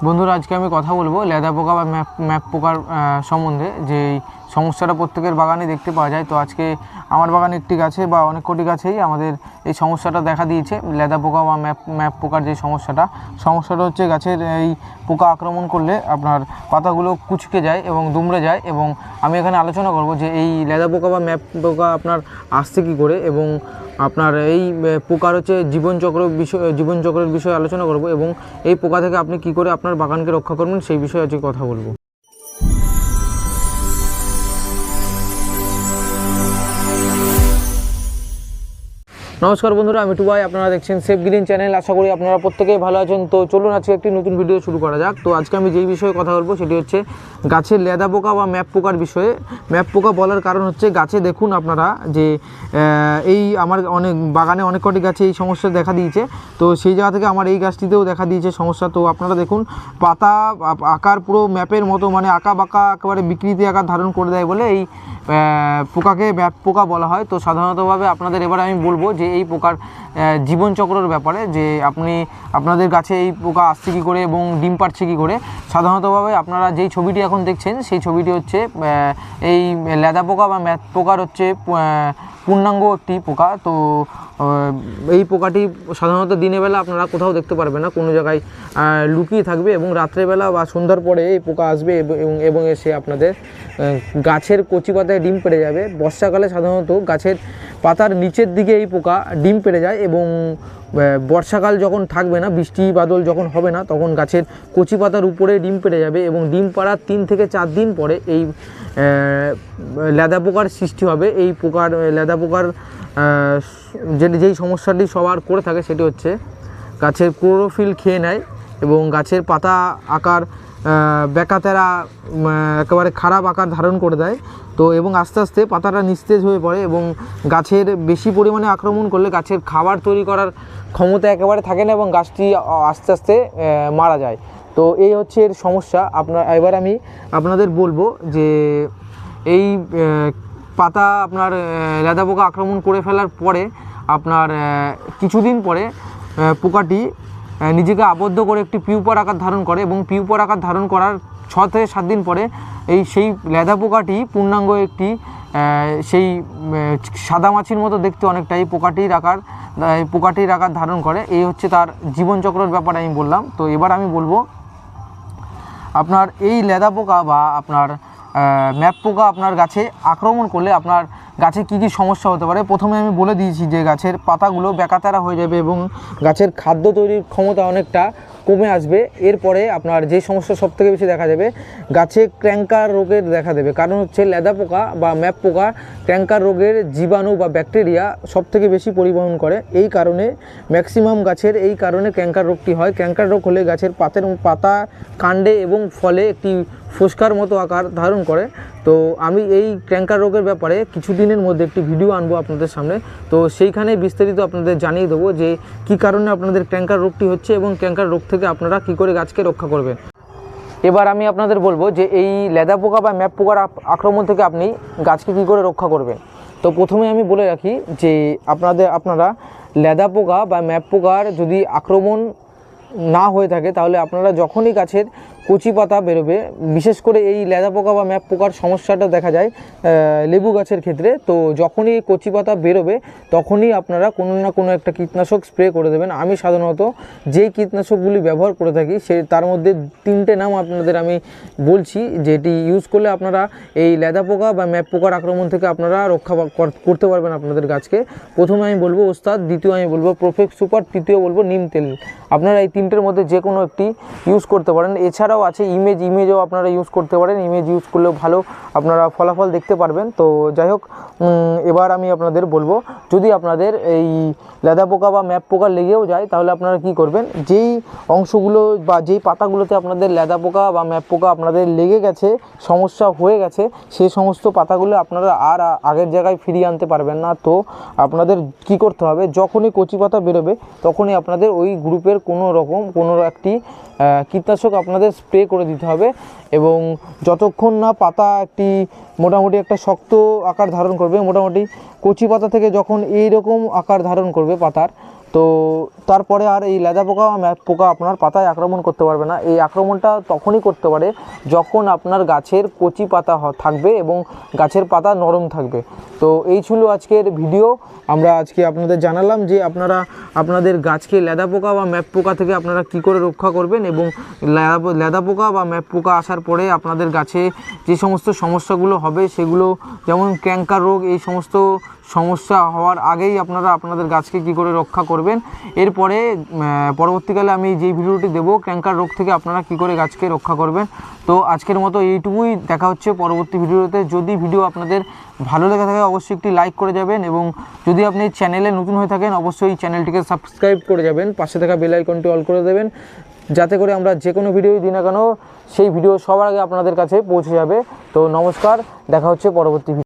বন্ধুরা আজকে আমি কথা বলব লেদা পোকা বা ম্যাপ ম্যাপ পোকার সম্বন্ধে যে এই সমস্যাটা প্রত্যেকের বাগানে দেখতে পাওয়া যায়। তো আজকে আমার বাগানে একটি গাছে বা অনেক কোটি গাছেই আমাদের এই সমস্যাটা দেখা দিয়েছে। লেদা পোকা বা ম্যাপ ম্যাপ পোকার যে সমস্যাটা সমস্যাটা হচ্ছে গাছের এই পোকা আক্রমণ করলে আপনার পাতাগুলো কুচকে যায় এবং দুমড়ে যায় এবং আমি এখানে আলোচনা করব যে এই লেদা পোকা বা ম্যাপ পোকা আপনার আসছে কী করে এবং আপনার এই পোকার হচ্ছে জীবনচক্র বিষয় জীবনচক্রের বিষয়ে আলোচনা করব এবং এই পোকা থেকে আপনি কি করে আপনার বাগানকে রক্ষা করবেন সেই বিষয়ে আজকে কথা বলব। নমস্কার বন্ধুরা, আমি টুবাই, আপনারা দেখছেন সেফ গ্রিন চ্যানেল আশা করি আপনারা প্রত্যেকেই ভালো আছেন। তো চলুন আজকে একটি নতুন ভিডিও শুরু করা যাক। তো আজকে আমি যেই বিষয়ে কথা বলব সেটি হচ্ছে গাছের লেদা পোকা বা ম্যাপ পোকার বিষয়ে। ম্যাপ পোকা বলার কারণ হচ্ছে গাছে দেখুন আপনারা যে এই আমার অনেক, বাগানে অনেক কটি গাছে এই সমস্যা দেখা দিয়েছে। তো সেই জায়গা থেকে আমার এই গাছটিতেও দেখা দিয়েছে সমস্যা। তো আপনারা দেখুন, পাতা আকার পুরো ম্যাপের মতো মানে আঁকা বাঁকা একেবারে বিকৃতি আকার ধারণ করে দেয় বলে এই পোকাকে ম্যাপ পোকা বলা হয়। তো সাধারণতভাবে আপনাদের এবার আমি বলব যে এই পোকার জীবনচক্রর ব্যাপারে যে আপনি আপনাদের গাছে এই পোকা আসছে কী করে এবং ডিম পাড়ছে কী করে, সাধারণতভাবে আপনারা যেই ছবিটি এখন দেখছেন, সেই ছবিটি হচ্ছে এই লেদা পোকা বা ম্যাথ পোকার হচ্ছে পূর্ণাঙ্গ একটি পোকা। তো এই পোকাটি সাধারণত দিনের বেলা আপনারা কোথাও দেখতে পারবেন না, কোনো জায়গায় লুকিয়ে থাকবে এবং রাত্রেবেলা বা সন্ধ্যার পরে এই পোকা আসবে এবং এবং এসে আপনাদের গাছের কচি পাতায় ডিম পেড়ে যাবে। বর্ষাকালে সাধারণত গাছের পাতার নিচের দিকে এই পোকা ডিম পেড়ে যায় এবং বর্ষাকাল যখন থাকবে না, বৃষ্টি বাদল যখন হবে না, তখন গাছের কচি পাতার উপরে ডিম পেড়ে যাবে এবং ডিম পাড়ার তিন থেকে চার দিন পরে এই লেদা পোকার সৃষ্টি হবে। এই পোকার লেদা পোকার যে, যেই সমস্যাটি সবার করে থাকে সেটি হচ্ছে, গাছের ক্লোরোফিল খেয়ে নেয় এবং গাছের পাতা আকার আহ, বেকাতেরা একেবারে খারাপ আকার ধারণ করে দেয়। তো এবং আস্তে আস্তে পাতাটা নিস্তেজ হয়ে পড়ে এবং গাছের বেশি পরিমাণে আক্রমণ করলে গাছের খাবার তৈরি করার ক্ষমতা একেবারে থাকে না এবং গাছটি আস্তে আস্তে মারা যায়। তো এই হচ্ছে এর সমস্যা। আপনার এবার আমি আপনাদের বলব যে এই পাতা আপনার লেদা পোকা আক্রমণ করে ফেলার পরে আপনার কিছুদিন পরে পোকাটি নিজেকে আবদ্ধ করে একটি পিউপার আকার ধারণ করে এবং পিউপার আকার ধারণ করার ছ থেকে সাত দিন পরে এই সেই লেদা পোকাটি পূর্ণাঙ্গ একটি সেই সাদা মাছির মতো দেখতে অনেকটাই পোকাটির আকার এই পোকাটির আকার ধারণ করে। এই হচ্ছে তার জীবনচক্রের ব্যাপারে আমি বললাম। তো এবার আমি বলব, আপনার এই লেদা পোকা বা আপনার ম্যাপ পোকা আপনার গাছে আক্রমণ করলে আপনার গাছে কি কি সমস্যা হতে পারে? প্রথমে আমি বলে দিয়েছি যে গাছের পাতাগুলো বেকাতারা হয়ে যাবে এবং গাছের খাদ্য তৈরির ক্ষমতা অনেকটা কমে আসবে। এরপরে আপনার যে সমস্যা সব থেকে বেশি দেখা যাবে গাছে ক্র্যাঙ্কার রোগের দেখা দেবে। কারণ হচ্ছে লেদা পোকা বা ম্যাপ পোকা ক্র্যাঙ্কার রোগের জীবাণু বা ব্যাকটেরিয়া সব থেকে বেশি পরিবহন করে। এই কারণে ম্যাক্সিমাম গাছের, এই কারণে ক্যাঙ্কার রোগটি হয়। ক্যাঙ্কার রোগ হলে গাছের পাতের পাতা, কাণ্ডে এবং ফলে একটি ফুসকার মতো আকার ধারণ করে। তো আমি এই ক্যাঙ্কার রোগের ব্যাপারে কিছুদিনের মধ্যে একটি ভিডিও আনব আপনাদের সামনে। তো সেইখানে বিস্তারিত আপনাদের জানিয়ে দেবো যে কী কারণে আপনাদের ক্যাঙ্কার রোগটি হচ্ছে এবং ক্যাঙ্কার রোগ থেকে আপনারা কি করে গাছকে রক্ষা করবেন? এবার আমি আপনাদের বলব যে এই লেদা পোকা বা ম্যাপ পোকার আক্রমণ থেকে আপনি গাছকে কি করে রক্ষা করবেন? তো প্রথমে আমি বলে রাখি যে আপনাদের, আপনারা লেদা পোকা বা ম্যাপ পোকার যদি আক্রমণ না হয়ে থাকে, তাহলে আপনারা যখনই গাছের কচি পাতা বেরোবে। বিশেষ করে এই লেদা পোকা বা ম্যাপ পোকার সমস্যাটা দেখা যায় লেবু গাছের ক্ষেত্রে। তো যখনই কচি পাতা বেরোবে, তখনই আপনারা কোনো না কোনো একটা কীটনাশক স্প্রে করে দেবেন। আমি সাধারণত যেই কীটনাশকগুলি ব্যবহার করে থাকি, সে তার মধ্যে তিনটে নাম আপনাদের আমি বলছি, যেটি ইউজ করলে আপনারা এই লেদা পোকা বা ম্যাপ পোকার আক্রমণ থেকে আপনারা রক্ষা কর- করতে পারবেন আপনাদের গাছকে। প্রথমে আমি বলব ওস্তাদ, দ্বিতীয় আমি বলব প্রোফেক্ট সুপার, তৃতীয় বলব নিম তেল। আপনারা এই তিনটের মধ্যে যে কোনো একটি ইউজ করতে পারেন। এছাড়াও আছে ইমেজ ইমেজও আপনারা ইউজ করতে পারেন। ইমেজ ইউজ করলেও ভালো আপনারা ফলাফল দেখতে পারবেন। তো যাই হোক এবার আমি আপনাদের বলব, যদি আপনাদের এই লেদা পোকা বা ম্যাপ পোকা লেগেও যায়, তাহলে আপনারা কি করবেন? যেই অংশগুলো বা যেই পাতাগুলোতে আপনাদের লেদা পোকা বা ম্যাপ পোকা আপনাদের লেগে গেছে, সমস্যা হয়ে গেছে সেই সমস্ত পাতাগুলো আপনারা আর আগের জায়গায় ফিরিয়ে আনতে পারবেন না। তো আপনাদের কি করতে হবে? যখনই কচি পাতা বেরোবে, তখনই আপনাদের ওই গ্রুপের কোনো রকম কোনো একটি কীটনাশক আপনাদের স্প্রে করে দিতে হবে এবং যতক্ষণ না পাতা একটি মোটামুটি একটা শক্ত আকার ধারণ করবে, মোটামুটি কচি পাতা থেকে যখন এই রকম আকার ধারণ করবে পাতার তো তারপরে আর এই লেদা পোকা পোকা আপনার পাতায় আক্রমণ করতে পারবে না। এই আক্রমণটা তখনই করতে পারে যখন আপনার গাছের কচি পাতা থাকবে এবং গাছের পাতা নরম থাকবে। তো এই ছিল আজকের ভিডিও। আমরা আজকে আপনাদের জানালাম যে আপনারা, আপনাদের গাছকে লেদা পোকা বা ম্যাপ পোকা থেকে আপনারা কি করে রক্ষা করবেন এবং লেদা পোকা বা ম্যাপ পোকা আসার পরে আপনাদের গাছে যে সমস্ত সমস্যাগুলো হবে সেগুলো, যেমন ক্যাঙ্কার রোগ, এই সমস্ত সমস্যা হওয়ার আগেই আপনারা আপনাদের গাছকে কি করে রক্ষা করবেন। এরপরে পরবর্তীকালে আমি যেই ভিডিওটি দেবো ক্যাঙ্কার রোগ থেকে আপনারা কি করে গাছকে রক্ষা করবেন। তো আজকের মতো এইটুকুই, দেখা হচ্ছে পরবর্তী ভিডিওতে। যদি ভিডিও আপনাদের ভালো লেগে থাকে, অবশ্যই একটি লাইক করে যাবেন এবং যদি আপনি চ্যানেলে নতুন হয়ে থাকেন, অবশ্যই চ্যানেলটিকে সাবস্ক্রাইব করে যাবেন। পাশে থাকা বেল আইকনটি অল করে দেবেন, যাতে করে আমরা যে কোনো ভিডিওই দিই না কেন, সেই ভিডিও সবার আগে আপনাদের কাছে পৌঁছে যাবে। তো নমস্কার, দেখা হচ্ছে পরবর্তী ভিডিও